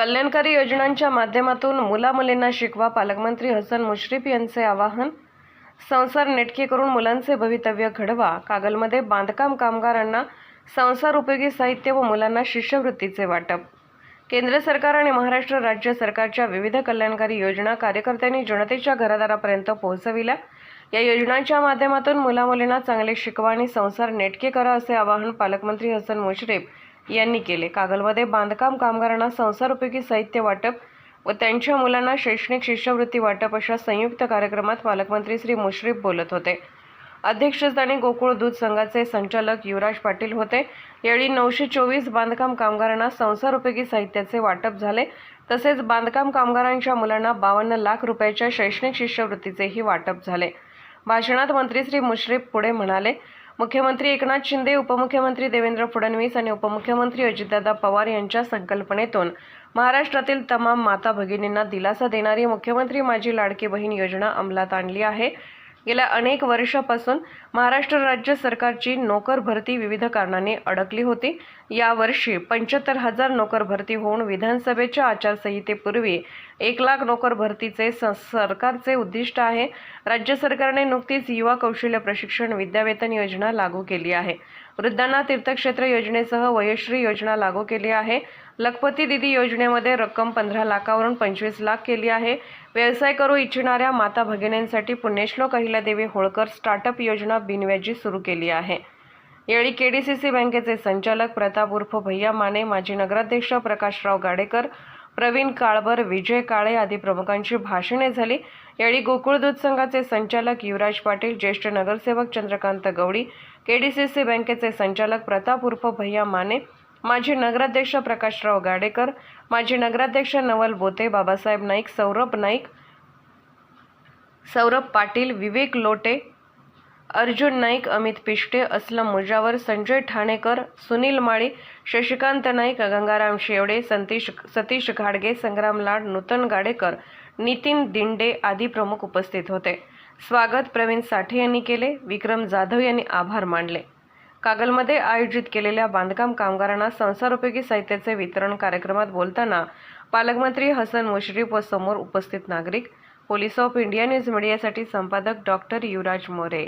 कल्याणकारी योजनांच्या माध्यमातून मुलामुलींना शिकवा पालकमंत्री हसन मुश्रीफ यांचे आवाहन संसार नेटके करून मुलांचे भवितव्य घडवा कागलमध्ये बांधकाम कामगारांना संसार उपयोगी साहित्य व मुलांना शिष्यवृत्तीचे वाटप केंद्र सरकार आणि महाराष्ट्र राज्य सरकारच्या विविध कल्याणकारी योजना कार्यकर्त्यांनी जनतेच्या घरादारापर्यंत पोहोचविल्या. या योजनांच्या माध्यमातून मुलामुलींना चांगले शिकवा आणि संसार नेटके करा असे आवाहन पालकमंत्री हसन मुश्रीफ यांनी केले. कागलमध्ये बांधकाम कामगारांना संसार उपयोगी साहित्य वाटप व त्यांच्या मुलांना शैक्षणिक शिष्यवृत्ती वाटप अशा संयुक्त कार्यक्रमात पालकमंत्री श्री मुश्रीफ बोलत होते. अध्यक्षस्थानी गोकुळ दूध संघाचे संचालक युवराज पाटील होते. यावेळी नऊशे चोवीस बांधकाम कामगारांना संसार उपयोगी साहित्याचे वाटप झाले. तसेच बांधकाम कामगारांच्या मुलांना बावन्न लाख रुपयाच्या शैक्षणिक शिष्यवृत्तीचेही वाटप झाले. भाषणात मंत्री श्री मुश्रीफ पुढे म्हणाले मुख्यमंत्री एकनाथ शिंदे उपमुख्यमंत्री देवेंद्र फडणवीस आणि उपमुख्यमंत्री अजितदादा पवार यांच्या संकल्पनेतून महाराष्ट्रातील तमाम माता भगिनींना दिलासा देणारी मुख्यमंत्री माझी लाडकी बहीण योजना अंमलात आणली आहे. गेल्या अनेक वर्षापासून महाराष्ट्र राज्य सरकारची नोकर भरती विविध कारणांनी अडकली होती. यावर्षी पंच्याहत्तर हजार नोकर भरती होऊन विधानसभेच्या आचारसंहितेपूर्वी एक लाख नोकर भरतीचे स सरकारचे उद्दिष्ट आहे. राज्य सरकारने नुकतीच युवा कौशल्य प्रशिक्षण विद्यावेतन योजना लागू केली आहे. वृद्धांना तीर्थक्षेत्र योजनेसह वयश्री योजना लागू केली आहे. लखपती दिदी योजनेमध्ये रक्कम पंधरा लाखावरून पंचवीस लाख केली आहे. व्यवसाय करू इच्छिणाऱ्या माता भगिनींसाठी पुण्यश्लोक अहिल्यादेवी होळकर स्टार्टअप योजना बिनव्याजी सुरू केली आहे. यावेळी केडीसीसी बँकेचे संचालक प्रताप उर्फ भैया माने माजी नगराध्यक्ष प्रकाशराव गाडेकर प्रवीण काळबर विजय काळे आदी प्रमुखांची भाषणे झाली. यावेळी गोकुळ दूध संघाचे संचालक युवराज पाटील ज्येष्ठ नगरसेवक चंद्रकांत गवळी केडीसीसी बँकेचे संचालक प्रताप उर्फ भैया माने माजी नगराध्यक्ष प्रकाशराव गाडेकर माजी नगराध्यक्ष नवल बोते बाबासाहेब नाईक सौरभ नाईक सौरभ पाटील विवेक लोटे अर्जुन नाईक अमित पिष्टे असलम मुजावर संजय ठाणेकर सुनील माळी शशिकांत नाईक गंगाराम शेवडे संतीश सतीश घाडगे संग्राम लाड नूतन गाडेकर नितीन दिंडे आदी प्रमुख उपस्थित होते. स्वागत प्रवीण साठे यांनी केले. विक्रम जाधव यांनी आभार मानले. कागलमध्ये आयोजित केलेल्या बांधकाम कामगारांना संसारोपयोगी साहित्याचे वितरण कार्यक्रमात बोलताना पालकमंत्री हसन मुश्रीफ व समोर उपस्थित नागरिक पोलीस ऑफ इंडिया न्यूज मीडियासाठी संपादक डॉक्टर युवराज मोरे.